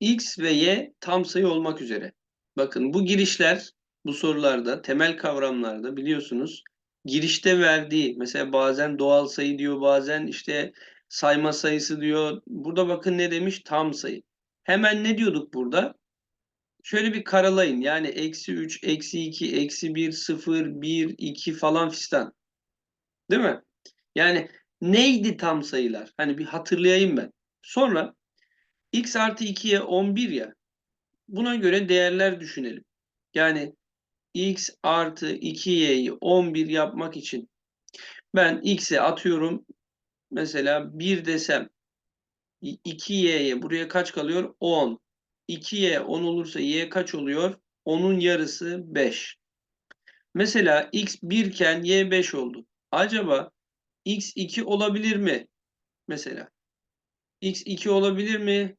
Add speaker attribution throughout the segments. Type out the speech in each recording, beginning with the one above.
Speaker 1: X ve Y tam sayı olmak üzere. Bakın bu girişler bu sorularda temel kavramlarda biliyorsunuz girişte verdiği mesela bazen doğal sayı diyor bazen işte sayma sayısı diyor. Burada bakın ne demiş tam sayı. Hemen ne diyorduk burada? Şöyle bir karalayın yani eksi 3, eksi 2, eksi 1, 0, 1, 2 falan fistan. Değil mi? Yani neydi tam sayılar? Hani bir hatırlayayım ben. Sonra x artı 2'ye 11 ya. Buna göre değerler düşünelim. Yani x artı 2y'yi 11 yapmak için ben x'e atıyorum mesela 1 desem 2y'ye buraya kaç kalıyor? 10. 2y 10 olursa y kaç oluyor? 10'un yarısı 5. Mesela x 1 iken y 5 oldu. Acaba x 2 olabilir mi? Mesela x 2 olabilir mi?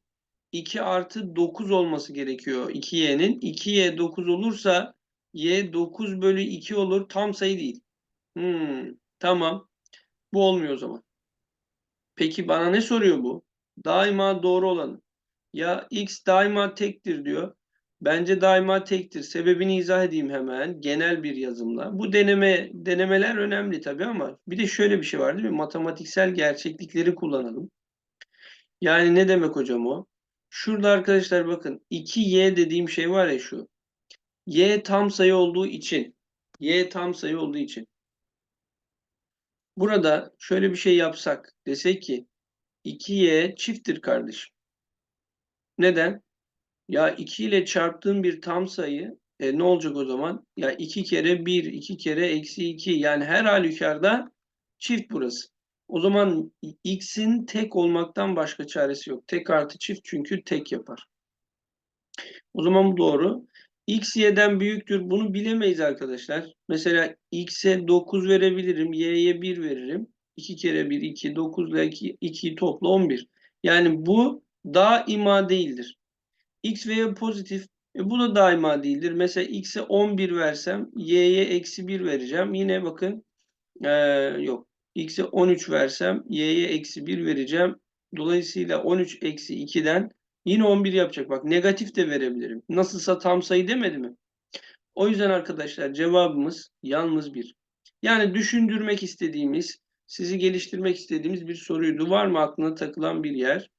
Speaker 1: 2 artı 9 olması gerekiyor 2y'nin. 2y 9 olursa y 9 bölü 2 olur. Tam sayı değil. Hmm, tamam. Bu olmuyor o zaman. Peki bana ne soruyor bu? Daima doğru olanı. Ya x daima tektir diyor. Bence daima tektir. Sebebini izah edeyim hemen genel bir yazımla. Bu deneme denemeler önemli tabii ama bir de şöyle bir şey var değil mi? Matematiksel gerçeklikleri kullanalım. Yani ne demek hocam o? Şurada arkadaşlar bakın 2y dediğim şey var ya şu. y tam sayı olduğu için y tam sayı olduğu için burada şöyle bir şey yapsak desek ki 2y çifttir kardeşim. Neden? Ya 2 ile çarptığım bir tam sayı e, ne olacak o zaman? Ya 2 kere 1, 2 kere eksi 2 yani her halükarda çift burası. O zaman x'in tek olmaktan başka çaresi yok. Tek artı çift çünkü tek yapar. O zaman bu doğru. x y'den büyüktür. Bunu bilemeyiz arkadaşlar. Mesela x'e 9 verebilirim. y'ye 1 veririm. 2 kere 1 2. 9 ile 2, 2 topla 11. Yani bu daima değildir. x ve y pozitif. E bu da daima değildir. Mesela x'e 11 versem y'ye eksi 1 vereceğim. Yine bakın ee, yok. X'e 13 versem y'ye eksi 1 vereceğim. Dolayısıyla 13 eksi 2'den yine 11 yapacak. Bak negatif de verebilirim. Nasılsa tam sayı demedi mi? O yüzden arkadaşlar cevabımız yalnız bir. Yani düşündürmek istediğimiz, sizi geliştirmek istediğimiz bir soruydu. Var mı aklına takılan bir yer?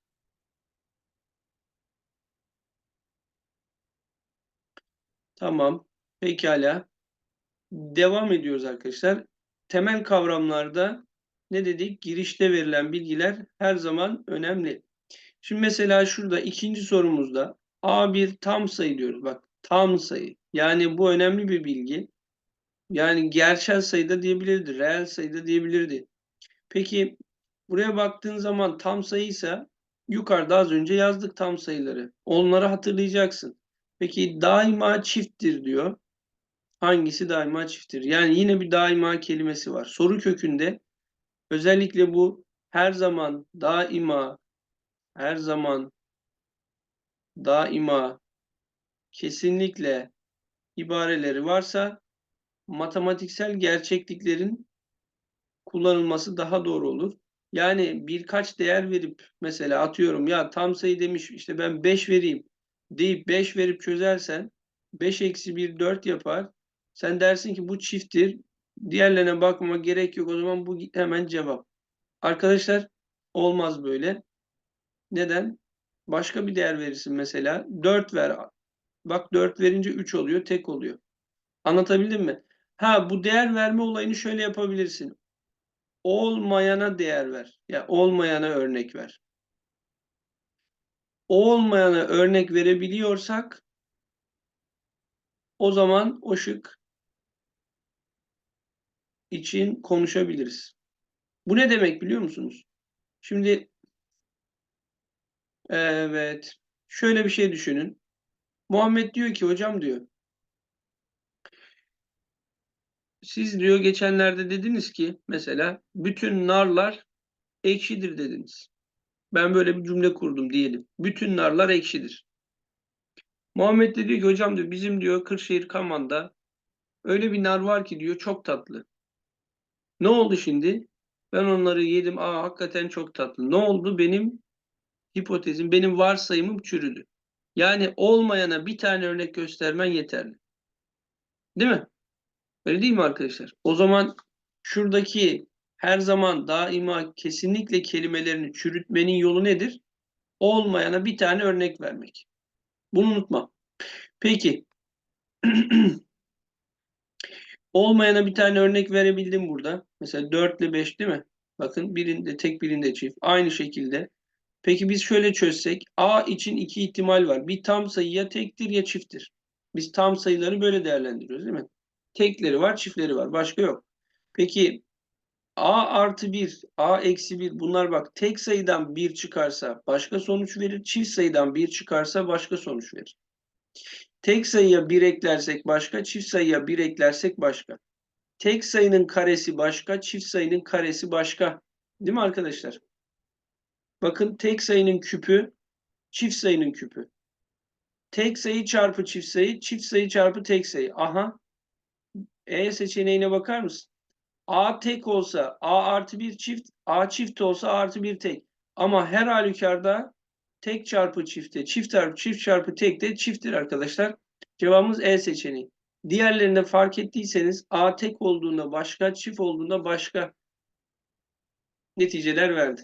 Speaker 1: Tamam. Pekala. Devam ediyoruz arkadaşlar. Temel kavramlarda ne dedik? Girişte verilen bilgiler her zaman önemli. Şimdi mesela şurada ikinci sorumuzda A bir tam sayı diyoruz. Bak tam sayı. Yani bu önemli bir bilgi. Yani gerçel sayıda diyebilirdi, reel sayıda diyebilirdi. Peki buraya baktığın zaman tam sayıysa yukarıda az önce yazdık tam sayıları. Onları hatırlayacaksın. Peki daima çifttir diyor. Hangisi daima çifttir? Yani yine bir daima kelimesi var. Soru kökünde özellikle bu her zaman, daima, her zaman, daima, kesinlikle ibareleri varsa matematiksel gerçekliklerin kullanılması daha doğru olur. Yani birkaç değer verip mesela atıyorum ya tam sayı demiş işte ben 5 vereyim deyip 5 verip çözersen 5 eksi 1 4 yapar. Sen dersin ki bu çifttir. Diğerlerine bakmama gerek yok. O zaman bu hemen cevap. Arkadaşlar olmaz böyle. Neden? Başka bir değer verirsin mesela. 4 ver. Bak 4 verince 3 oluyor. Tek oluyor. Anlatabildim mi? Ha bu değer verme olayını şöyle yapabilirsin. Olmayana değer ver. Ya olmayana örnek ver. Olmayana örnek verebiliyorsak o zaman o şık için konuşabiliriz. Bu ne demek biliyor musunuz? Şimdi evet şöyle bir şey düşünün. Muhammed diyor ki hocam diyor siz diyor geçenlerde dediniz ki mesela bütün narlar ekşidir dediniz. Ben böyle bir cümle kurdum diyelim. Bütün narlar ekşidir. Muhammed de diyor ki hocam diyor bizim diyor Kırşehir Kaman'da öyle bir nar var ki diyor çok tatlı. Ne oldu şimdi? Ben onları yedim. Aa hakikaten çok tatlı. Ne oldu? Benim hipotezim, benim varsayımım çürüdü. Yani olmayana bir tane örnek göstermen yeterli. Değil mi? Öyle değil mi arkadaşlar? O zaman şuradaki her zaman daima kesinlikle kelimelerini çürütmenin yolu nedir? Olmayana bir tane örnek vermek. Bunu unutma. Peki. Olmayana bir tane örnek verebildim burada. Mesela 4 ile 5 değil mi? Bakın birinde tek birinde çift. Aynı şekilde. Peki biz şöyle çözsek. A için iki ihtimal var. Bir tam sayı ya tektir ya çifttir. Biz tam sayıları böyle değerlendiriyoruz değil mi? Tekleri var, çiftleri var. Başka yok. Peki A artı 1, A eksi 1 bunlar bak tek sayıdan 1 çıkarsa başka sonuç verir. Çift sayıdan 1 çıkarsa başka sonuç verir. Tek sayıya 1 eklersek başka, çift sayıya 1 eklersek başka. Tek sayının karesi başka, çift sayının karesi başka. Değil mi arkadaşlar? Bakın tek sayının küpü, çift sayının küpü. Tek sayı çarpı çift sayı, çift sayı çarpı tek sayı. Aha. E seçeneğine bakar mısın? A tek olsa A artı bir çift, A çift olsa A artı bir tek. Ama her halükarda tek çarpı çifte, çift çarpı çift çarpı tek de çifttir arkadaşlar. Cevabımız E seçeneği. Diğerlerinde fark ettiyseniz A tek olduğunda başka, çift olduğunda başka neticeler verdi.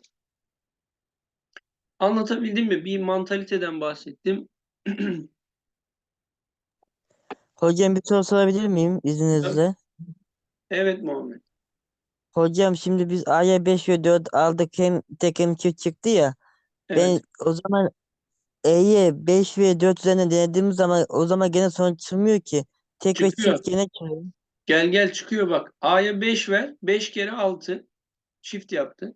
Speaker 1: Anlatabildim mi? Bir mantaliteden bahsettim.
Speaker 2: Hocam bir soru sorabilir miyim izninizle?
Speaker 1: Evet Muhammed.
Speaker 2: Hocam şimdi biz A'ya 5 ve 4 aldık hem tek hem çift çıktı ya. Ben
Speaker 1: Evet.
Speaker 2: o zaman E'ye 5 ve 4 üzerinden denediğimiz zaman o zaman gene sonuç çıkmıyor ki. Tek ve
Speaker 1: Çıkıyor.
Speaker 2: çift gene.
Speaker 1: Gel gel çıkıyor bak. A'ya 5 ver. 5 kere 6. Çift yaptı.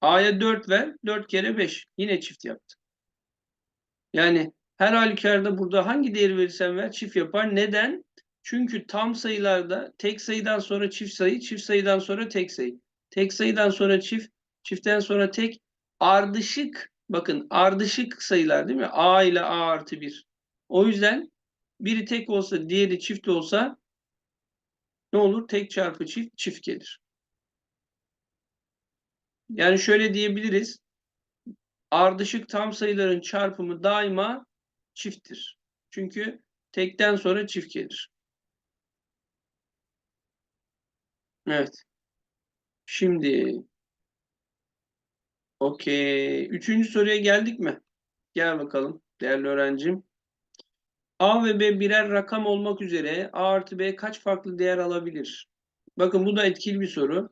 Speaker 1: A'ya 4 ver. 4 kere 5. Yine çift yaptı. Yani her halükarda burada hangi değeri verirsen ver çift yapar. Neden? Çünkü tam sayılarda tek sayıdan sonra çift sayı, çift sayıdan sonra tek sayı. Tek sayıdan sonra çift, çiftten sonra tek. Ardışık, bakın ardışık sayılar değil mi? A ile A artı 1. O yüzden biri tek olsa diğeri çift olsa ne olur? Tek çarpı çift, çift gelir. Yani şöyle diyebiliriz. Ardışık tam sayıların çarpımı daima çifttir. Çünkü tekten sonra çift gelir. Evet. Şimdi okey. Üçüncü soruya geldik mi? Gel bakalım değerli öğrencim. A ve B birer rakam olmak üzere A artı B kaç farklı değer alabilir? Bakın bu da etkili bir soru.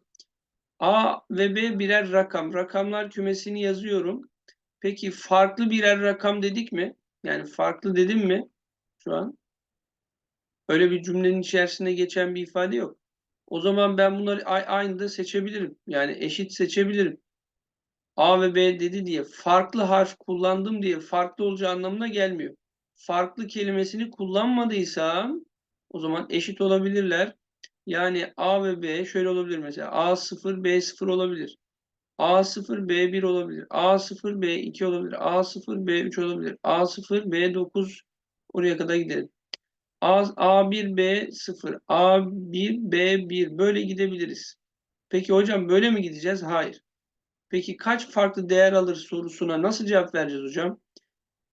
Speaker 1: A ve B birer rakam. Rakamlar kümesini yazıyorum. Peki farklı birer rakam dedik mi? Yani farklı dedim mi şu an? Öyle bir cümlenin içerisinde geçen bir ifade yok. O zaman ben bunları aynı da seçebilirim. Yani eşit seçebilirim. A ve B dedi diye farklı harf kullandım diye farklı olacağı anlamına gelmiyor. Farklı kelimesini kullanmadıysam o zaman eşit olabilirler. Yani A ve B şöyle olabilir mesela. A0, B0 olabilir. A0, B1 olabilir. A0, B2 olabilir. A0, B3 olabilir. A0, B9 oraya kadar gidelim. A, A1, B0, A1, B1 böyle gidebiliriz. Peki hocam böyle mi gideceğiz? Hayır. Peki kaç farklı değer alır sorusuna nasıl cevap vereceğiz hocam?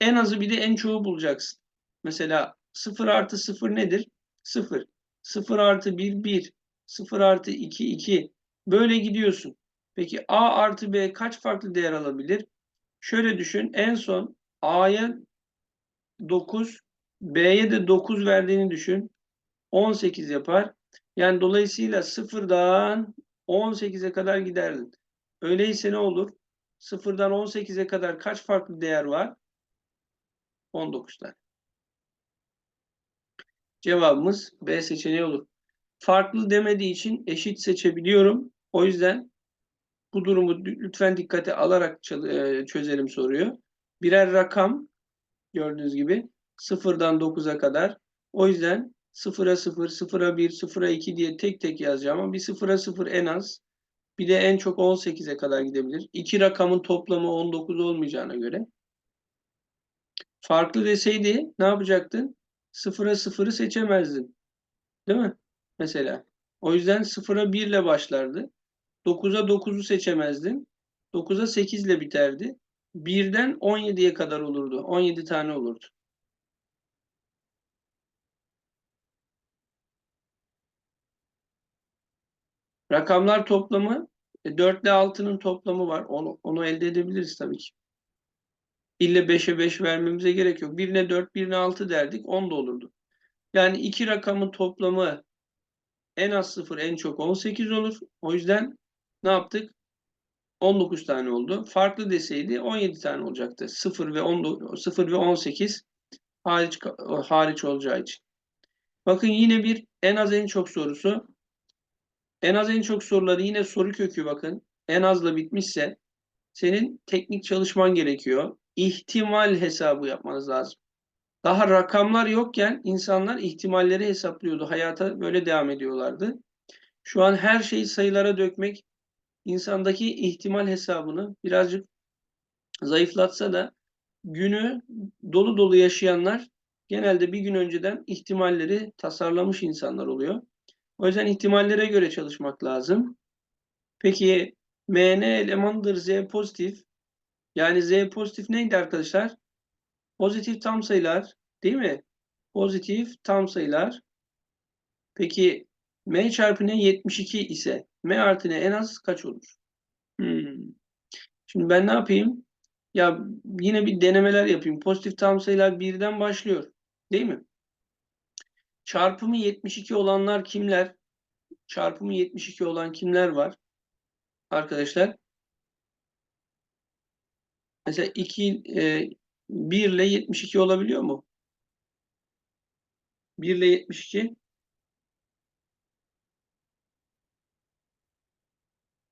Speaker 1: En azı bir de en çoğu bulacaksın. Mesela 0 artı 0 nedir? 0. 0 artı 1, 1. 0 artı 2, 2. Böyle gidiyorsun. Peki A artı B kaç farklı değer alabilir? Şöyle düşün. En son A'ya 9, B'ye de 9 verdiğini düşün. 18 yapar. Yani dolayısıyla 0'dan 18'e kadar giderdin. Öyleyse ne olur? 0'dan 18'e kadar kaç farklı değer var? 19 tane. Cevabımız B seçeneği olur. Farklı demediği için eşit seçebiliyorum. O yüzden bu durumu lütfen dikkate alarak e, çözelim soruyu. Birer rakam gördüğünüz gibi 0'dan 9'a kadar. O yüzden 0'a 0, 0'a 1, 0'a 2 diye tek tek yazacağım ama bir 0'a 0 en az. Bir de en çok 18'e kadar gidebilir. İki rakamın toplamı 19 olmayacağına göre. Farklı deseydi ne yapacaktın? 0'a 0'ı seçemezdin. Değil mi? Mesela. O yüzden 0'a 1 ile başlardı. 9'a 9'u seçemezdin. 9'a 8 ile biterdi. birden 17'ye kadar olurdu. 17 tane olurdu. Rakamlar toplamı e, 4 ile 6'nın toplamı var. Onu, onu elde edebiliriz tabii ki. İlle 5'e 5 vermemize gerek yok. 1'ine 4, 1'ine 6 derdik. 10 da olurdu. Yani iki rakamın toplamı en az 0, en çok 18 olur. O yüzden ne yaptık? 19 tane oldu. Farklı deseydi 17 tane olacaktı. 0 ve 10, 0 ve 18 hariç hariç olacağı için. Bakın yine bir en az en çok sorusu. En az en çok soruları yine soru kökü bakın. En azla bitmişse senin teknik çalışman gerekiyor. İhtimal hesabı yapmanız lazım. Daha rakamlar yokken insanlar ihtimalleri hesaplıyordu. Hayata böyle devam ediyorlardı. Şu an her şeyi sayılara dökmek insandaki ihtimal hesabını birazcık zayıflatsa da günü dolu dolu yaşayanlar genelde bir gün önceden ihtimalleri tasarlamış insanlar oluyor. O yüzden ihtimallere göre çalışmak lazım. Peki MN elemanıdır Z pozitif. Yani Z pozitif neydi arkadaşlar? Pozitif tam sayılar değil mi? Pozitif tam sayılar. Peki M çarpı N 72 ise M artı N en az kaç olur? Hmm. Şimdi ben ne yapayım? Ya yine bir denemeler yapayım. Pozitif tam sayılar birden başlıyor. Değil mi? Çarpımı 72 olanlar kimler? Çarpımı 72 olan kimler var? Arkadaşlar. Mesela 2 e, 1 ile 72 olabiliyor mu? 1 ile 72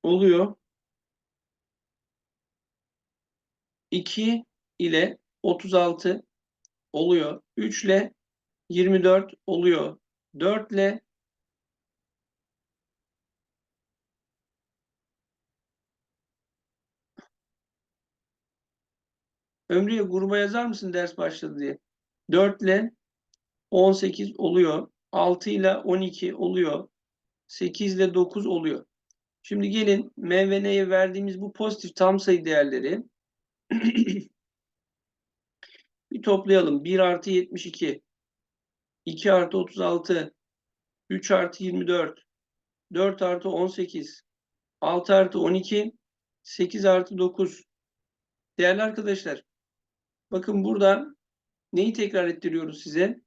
Speaker 1: oluyor. 2 ile 36 oluyor. 3 ile 24 oluyor. 4 ile Ömrüye gruba yazar mısın ders başladı diye. 4 ile 18 oluyor. 6 ile 12 oluyor. 8 ile 9 oluyor. Şimdi gelin M ve N'ye verdiğimiz bu pozitif tam sayı değerleri bir toplayalım. 1 artı 72, 2 artı 36, 3 artı 24, 4 artı 18, 6 artı 12, 8 artı 9. Değerli arkadaşlar, bakın burada neyi tekrar ettiriyoruz size?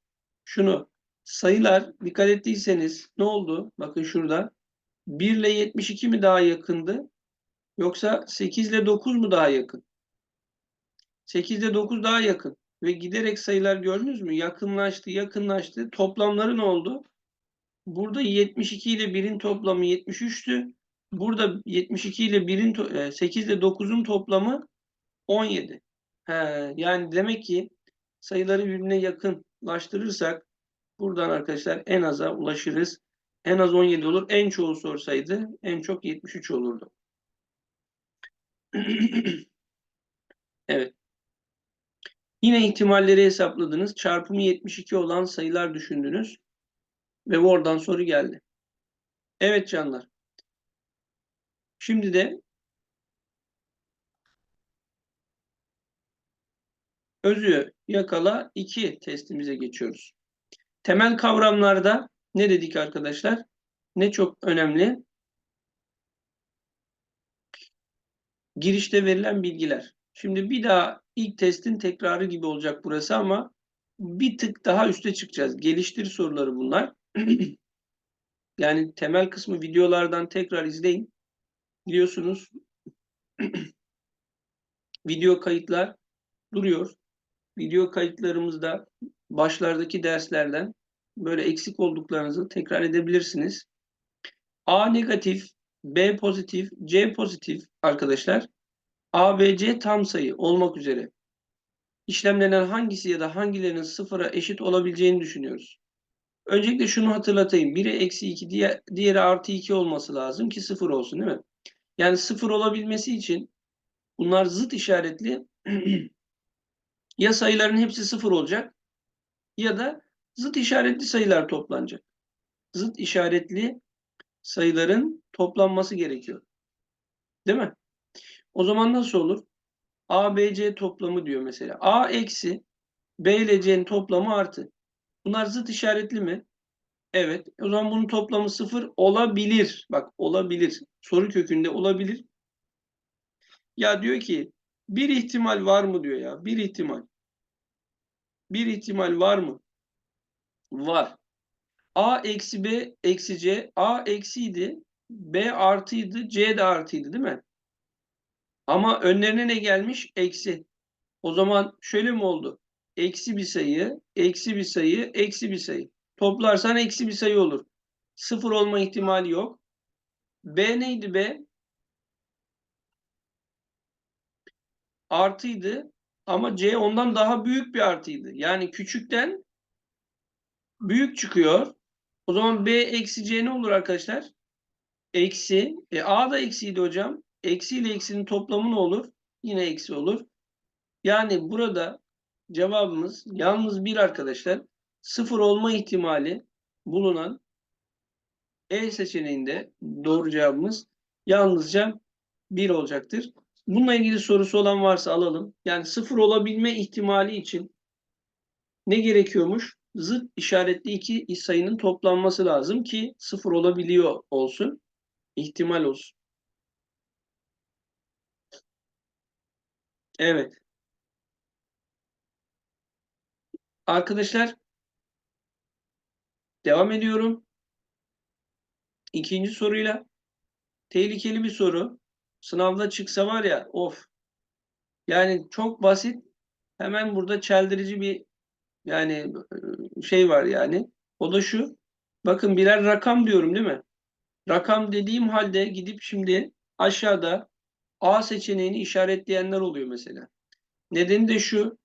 Speaker 1: Şunu, sayılar dikkat ettiyseniz ne oldu? Bakın şurada. 1 ile 72 mi daha yakındı? Yoksa 8 ile 9 mu daha yakın? 8 ile 9 daha yakın. Ve giderek sayılar gördünüz mü? Yakınlaştı, yakınlaştı. Toplamları ne oldu? Burada 72 ile 1'in toplamı 73'tü. Burada 72 ile 1'in 8 ile 9'un toplamı 17. He, yani demek ki sayıları birbirine yakınlaştırırsak buradan arkadaşlar en aza ulaşırız. En az 17 olur. En çoğu sorsaydı en çok 73 olurdu. evet. Yine ihtimalleri hesapladınız. Çarpımı 72 olan sayılar düşündünüz. Ve oradan soru geldi. Evet canlar. Şimdi de özü yakala 2 testimize geçiyoruz. Temel kavramlarda ne dedik arkadaşlar? Ne çok önemli? Girişte verilen bilgiler. Şimdi bir daha ilk testin tekrarı gibi olacak burası ama bir tık daha üste çıkacağız. Geliştir soruları bunlar. yani temel kısmı videolardan tekrar izleyin. Biliyorsunuz video kayıtlar duruyor. Video kayıtlarımızda başlardaki derslerden böyle eksik olduklarınızı tekrar edebilirsiniz. A negatif, B pozitif, C pozitif arkadaşlar. A, B, C tam sayı olmak üzere işlemlenen hangisi ya da hangilerinin sıfıra eşit olabileceğini düşünüyoruz. Öncelikle şunu hatırlatayım. Biri eksi 2, diğer, diğeri artı 2 olması lazım ki sıfır olsun değil mi? Yani sıfır olabilmesi için bunlar zıt işaretli ya sayıların hepsi sıfır olacak ya da zıt işaretli sayılar toplanacak. Zıt işaretli sayıların toplanması gerekiyor. Değil mi? O zaman nasıl olur? A, B, C toplamı diyor mesela. A eksi B ile C'nin toplamı artı. Bunlar zıt işaretli mi? Evet. O zaman bunun toplamı sıfır olabilir. Bak olabilir. Soru kökünde olabilir. Ya diyor ki bir ihtimal var mı diyor ya. Bir ihtimal. Bir ihtimal var mı? Var. A eksi B eksi C. A eksiydi. B artıydı. C de artıydı değil mi? Ama önlerine ne gelmiş? Eksi. O zaman şöyle mi oldu? Eksi bir sayı, eksi bir sayı, eksi bir sayı. Toplarsan eksi bir sayı olur. Sıfır olma ihtimali yok. B neydi B? Artıydı ama C ondan daha büyük bir artıydı. Yani küçükten büyük çıkıyor. O zaman B eksi C ne olur arkadaşlar? Eksi. E, A da eksiydi hocam. Eksi ile eksinin toplamı ne olur? Yine eksi olur. Yani burada cevabımız yalnız bir arkadaşlar. Sıfır olma ihtimali bulunan E seçeneğinde doğru cevabımız yalnızca bir olacaktır. Bununla ilgili sorusu olan varsa alalım. Yani sıfır olabilme ihtimali için ne gerekiyormuş? Zıt işaretli iki sayının toplanması lazım ki sıfır olabiliyor olsun. ihtimal olsun. Evet. Arkadaşlar devam ediyorum. İkinci soruyla tehlikeli bir soru. Sınavda çıksa var ya of. Yani çok basit. Hemen burada çeldirici bir yani şey var yani. O da şu. Bakın birer rakam diyorum değil mi? Rakam dediğim halde gidip şimdi aşağıda A seçeneğini işaretleyenler oluyor mesela. Nedeni de şu.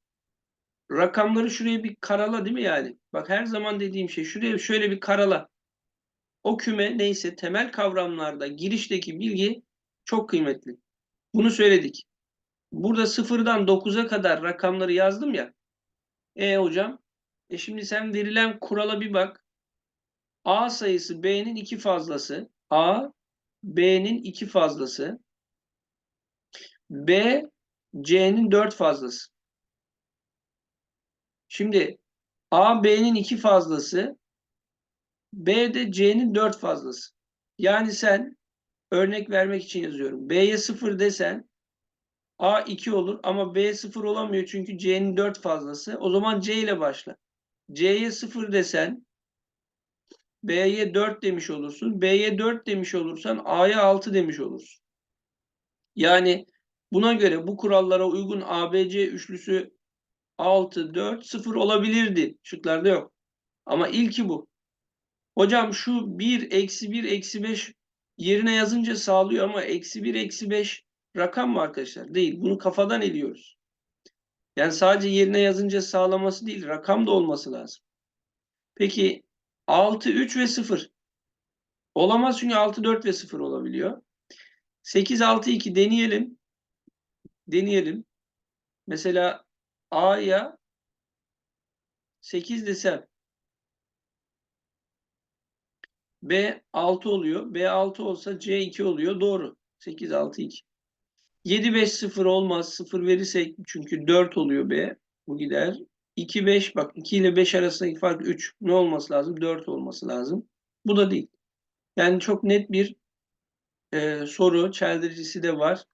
Speaker 1: Rakamları şuraya bir karala değil mi yani? Bak her zaman dediğim şey şuraya şöyle bir karala. O küme neyse temel kavramlarda girişteki bilgi çok kıymetli. Bunu söyledik. Burada sıfırdan 9'a kadar rakamları yazdım ya. E hocam, e şimdi sen verilen kurala bir bak. A sayısı B'nin iki fazlası. A, B'nin iki fazlası. B, C'nin dört fazlası. Şimdi A, B'nin iki fazlası. B de C'nin dört fazlası. Yani sen örnek vermek için yazıyorum. B'ye sıfır desen A 2 olur ama B 0 olamıyor çünkü C'nin 4 fazlası. O zaman C ile başla. C'ye 0 desen B'ye 4 demiş olursun. B'ye 4 demiş olursan A'ya 6 demiş olursun. Yani buna göre bu kurallara uygun ABC üçlüsü 6, 4, 0 olabilirdi. Şıklarda yok. Ama ilki bu. Hocam şu 1, eksi 1, eksi 5 yerine yazınca sağlıyor ama eksi 1, eksi 5 rakam mı arkadaşlar? Değil. Bunu kafadan eliyoruz. Yani sadece yerine yazınca sağlaması değil, rakam da olması lazım. Peki 6, 3 ve 0. Olamaz çünkü 6, 4 ve 0 olabiliyor. 8, 6, 2 deneyelim. Deneyelim. Mesela A'ya 8 desem B 6 oluyor. B 6 olsa C 2 oluyor. Doğru. 8, 6, 2. 7, 5, 0 olmaz. 0 verirsek çünkü 4 oluyor B. Bu gider. 2, 5 bak 2 ile 5 arasındaki fark 3. Ne olması lazım? 4 olması lazım. Bu da değil. Yani çok net bir e, soru. Çeldiricisi de var.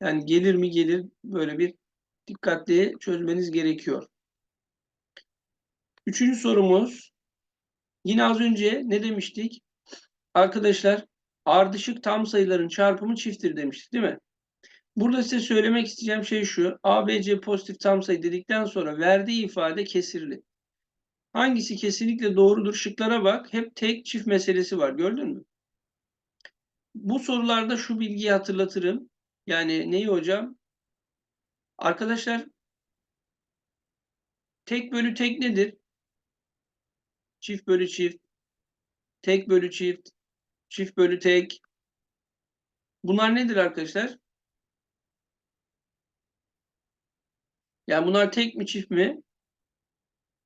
Speaker 1: Yani gelir mi gelir böyle bir dikkatli çözmeniz gerekiyor. Üçüncü sorumuz. Yine az önce ne demiştik? Arkadaşlar ardışık tam sayıların çarpımı çifttir demiştik değil mi? Burada size söylemek isteyeceğim şey şu. A, B, C pozitif tam sayı dedikten sonra verdiği ifade kesirli. Hangisi kesinlikle doğrudur? Şıklara bak. Hep tek çift meselesi var. Gördün mü? Bu sorularda şu bilgiyi hatırlatırım. Yani neyi hocam? Arkadaşlar tek bölü tek nedir? Çift bölü çift. Tek bölü çift. Çift bölü tek. Bunlar nedir arkadaşlar? Yani bunlar tek mi çift mi?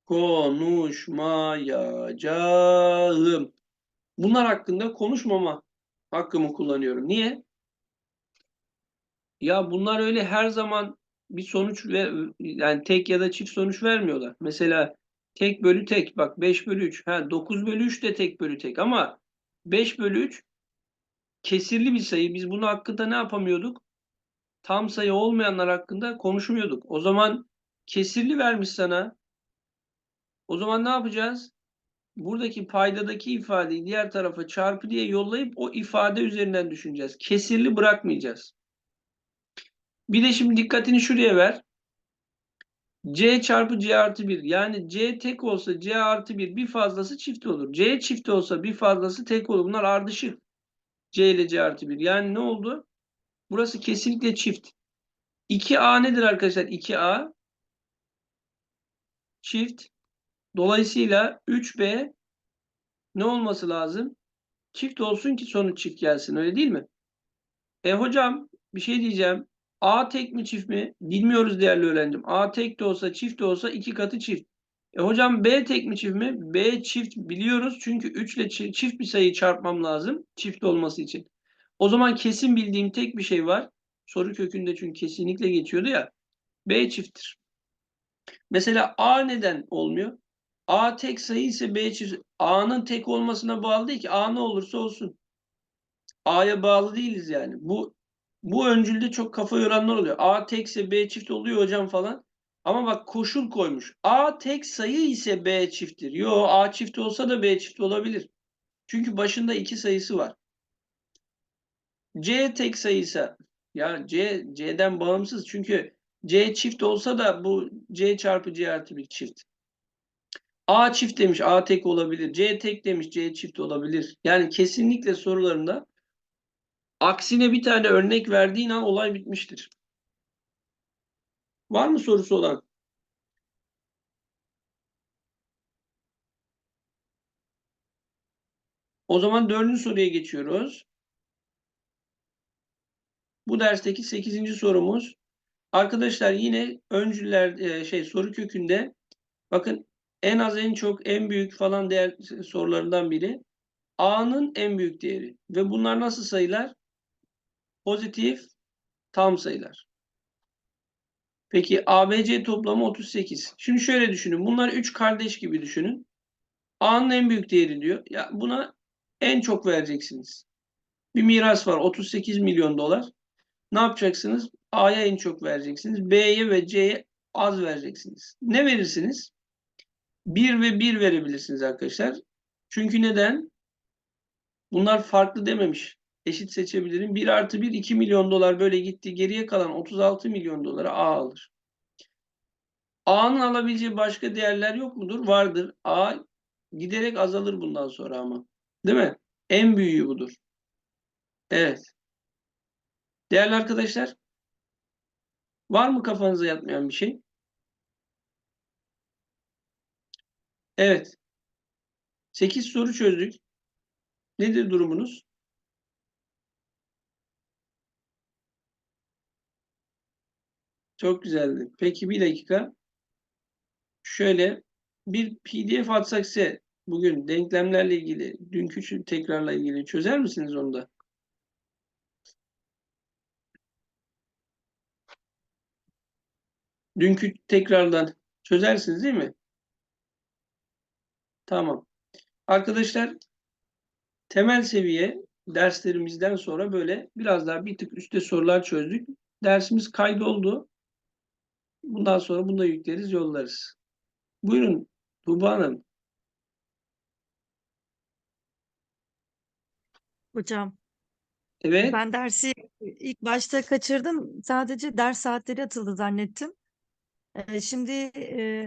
Speaker 1: Konuşmayacağım. Bunlar hakkında konuşmama hakkımı kullanıyorum. Niye? Ya bunlar öyle her zaman bir sonuç ve yani tek ya da çift sonuç vermiyorlar. Mesela tek bölü tek bak 5 bölü 3. Ha 9 bölü 3 de tek bölü tek ama 5 bölü 3 kesirli bir sayı. Biz bunu hakkında ne yapamıyorduk? Tam sayı olmayanlar hakkında konuşmuyorduk. O zaman kesirli vermiş sana. O zaman ne yapacağız? Buradaki paydadaki ifadeyi diğer tarafa çarpı diye yollayıp o ifade üzerinden düşüneceğiz. Kesirli bırakmayacağız. Bir de şimdi dikkatini şuraya ver. C çarpı C artı 1. Yani C tek olsa C artı 1 bir fazlası çift olur. C çift olsa bir fazlası tek olur. Bunlar ardışık. C ile C artı 1. Yani ne oldu? Burası kesinlikle çift. 2A nedir arkadaşlar? 2A çift. Dolayısıyla 3B ne olması lazım? Çift olsun ki sonuç çift gelsin. Öyle değil mi? E hocam bir şey diyeceğim. A tek mi çift mi? Bilmiyoruz değerli öğrencim. A tek de olsa çift de olsa iki katı çift. E hocam B tek mi çift mi? B çift biliyoruz çünkü 3 ile çi- çift bir sayıyı çarpmam lazım çift olması için. O zaman kesin bildiğim tek bir şey var. Soru kökünde çünkü kesinlikle geçiyordu ya. B çifttir. Mesela A neden olmuyor? A tek sayı ise B çift. A'nın tek olmasına bağlı değil ki. A ne olursa olsun. A'ya bağlı değiliz yani. Bu bu öncülde çok kafa yoranlar oluyor. A tekse B çift oluyor hocam falan. Ama bak koşul koymuş. A tek sayı ise B çifttir. Yo A çift olsa da B çift olabilir. Çünkü başında iki sayısı var. C tek sayıysa ya C C'den bağımsız çünkü C çift olsa da bu C çarpı C artı bir çift. A çift demiş A tek olabilir. C tek demiş C çift olabilir. Yani kesinlikle sorularında aksine bir tane örnek verdiğin an olay bitmiştir. Var mı sorusu olan? O zaman dördüncü soruya geçiyoruz. Bu dersteki sekizinci sorumuz. Arkadaşlar yine öncüler e, şey soru kökünde bakın en az en çok en büyük falan değer sorularından biri. A'nın en büyük değeri ve bunlar nasıl sayılar? Pozitif tam sayılar. Peki ABC toplamı 38. Şimdi şöyle düşünün. Bunlar 3 kardeş gibi düşünün. A'nın en büyük değeri diyor. Ya buna en çok vereceksiniz. Bir miras var 38 milyon dolar. Ne yapacaksınız? A'ya en çok vereceksiniz. B'ye ve C'ye az vereceksiniz. Ne verirsiniz? 1 ve 1 verebilirsiniz arkadaşlar. Çünkü neden? Bunlar farklı dememiş. Eşit seçebilirim. 1 artı 1 2 milyon dolar böyle gitti. Geriye kalan 36 milyon doları A alır. A'nın alabileceği başka değerler yok mudur? Vardır. A giderek azalır bundan sonra ama. Değil mi? En büyüğü budur. Evet. Değerli arkadaşlar, var mı kafanıza yatmayan bir şey? Evet. 8 soru çözdük. Nedir durumunuz? Çok güzeldi. Peki bir dakika. Şöyle bir PDF atsak size bugün denklemlerle ilgili, dünkü tekrarla ilgili çözer misiniz onu da? Dünkü tekrardan çözersiniz değil mi? Tamam. Arkadaşlar temel seviye derslerimizden sonra böyle biraz daha bir tık üstte sorular çözdük. Dersimiz kaydoldu. Bundan sonra bunu da yükleriz, yollarız. Buyurun Tuğba Hanım.
Speaker 3: Hocam
Speaker 1: Evet.
Speaker 3: ben dersi ilk başta kaçırdım. Sadece ders saatleri atıldı zannettim. Ee, Şimdi e,